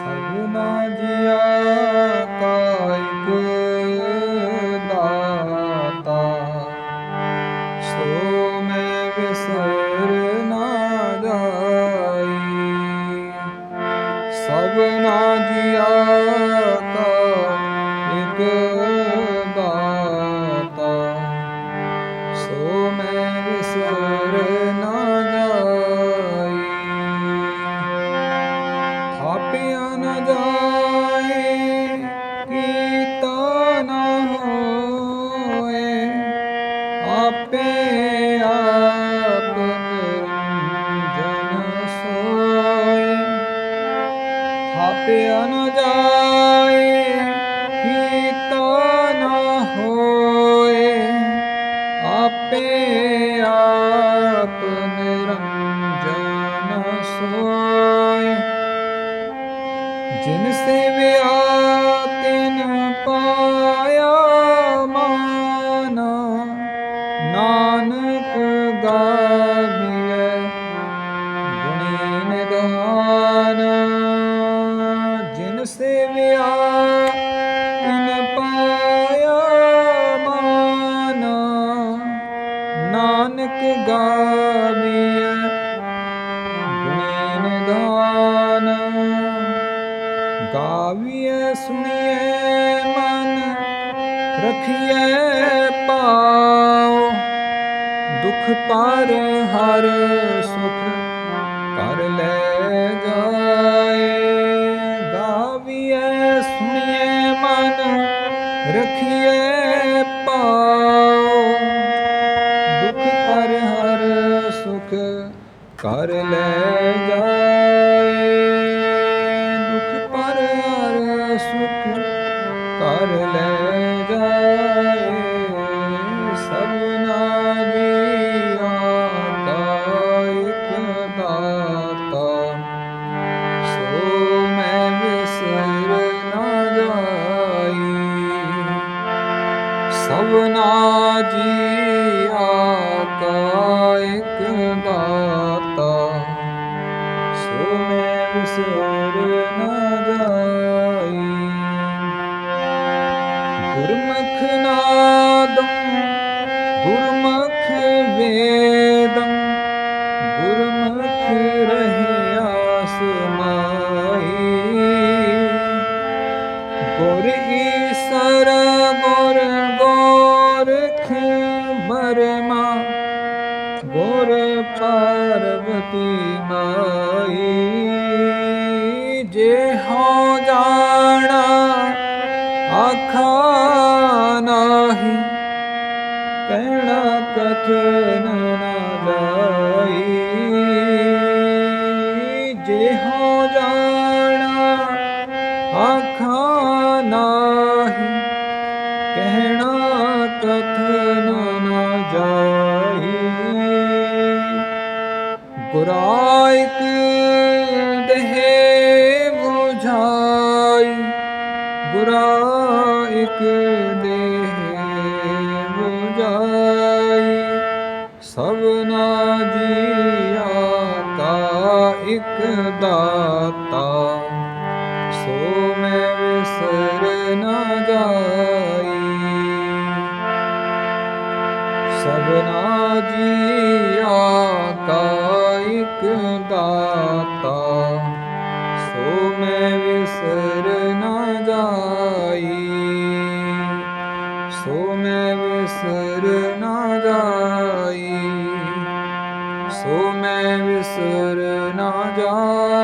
ਸਭਨਾ ਜੀਆ ਕਾ ਇਕ ਦਾਤਾ ਸੋ ਮੈਂ ਵਿਸਰ ਨਾ ਜਾਈ ਸਭਨਾ ਜੀਆ ਕਾ ਇਕ ਦਾਤਾ ਸੋ ਮੈਂ ਵਿਸਰ ਸੋਏ ਜਿਨ ਸੇਵਿਆ ਗਾਵੀਐ ਸੁਣੀਐ ਮਨ, ਰਖੀਐ ਪਾਉ ਦੁਖ ਪਰ ਹਰ ਸੁਖ ਕਰ ਲੈ ਜਾਏ। ਗਾਵੀਐ ਸੁਣੀਐ ਮਨ, ਰਖੀਐ ਪਾਉ ਦੁਖ ਪਰ ਹਰ ਸੁਖ ਕਰ ਲੈ ਜਾਏ। ਸੁਖ ਕਰ ਲੈ ਜਾਏ। ਸਭਨਾ ਜੀਆ ਕਾ ਇਕ ਦਾਤਾ। ਸੋ ਮੈਂ ਵਿਸਰ ਨਾ ਜਾਈ। ਸਭਨਾ ਜੀਆ ਕਾ ਇਕ ਦਾਤਾ। ਸੋ ਮੈਂ ਵਿਸਰ ਨਾ ਜਾਈ। ਗੁਰਮੁਖ ਨਾਦੰ, ਗੁਰਮੁਖ ਵੇਦੰ, ਗੁਰਮੁਖ ਰਹਿਆ ਸਮਾਈ ਗੁਰ ਈਸਰ ਗੁਰ ਗੋਰਖ ਬਰਮਾ ਗੁਰ ਪਾਰਵਤੀ ਮਾਈ ਜੇ ਹੋ ਜਾਣਾ, ਆਖਾ ਗੁਰਾਇਕ ਦੇਹ 부ਝਾਈ ਗੁਰਾ ਇਕ ਦੇਹ 부 ਇਕ ਦਾਤਾ, ਸੋ ਮੈਂ ਵਿਸਰ ਨਾ ਜਾਈ। ਸਭਨਾ ਜੀਆ ਕਾ ਇਕ ਦਾਤਾ, ਸੋ ਮੈਂ ਵਿਸਰ ਨਾ ਜਾਈ। ਸੋ ਮੈਂ ਵਿਸਰ ਨਾ ਜਾਈ, ਸੋ ਮੈਂ ਵਿਸਰ ਨਾ ਜਾਈ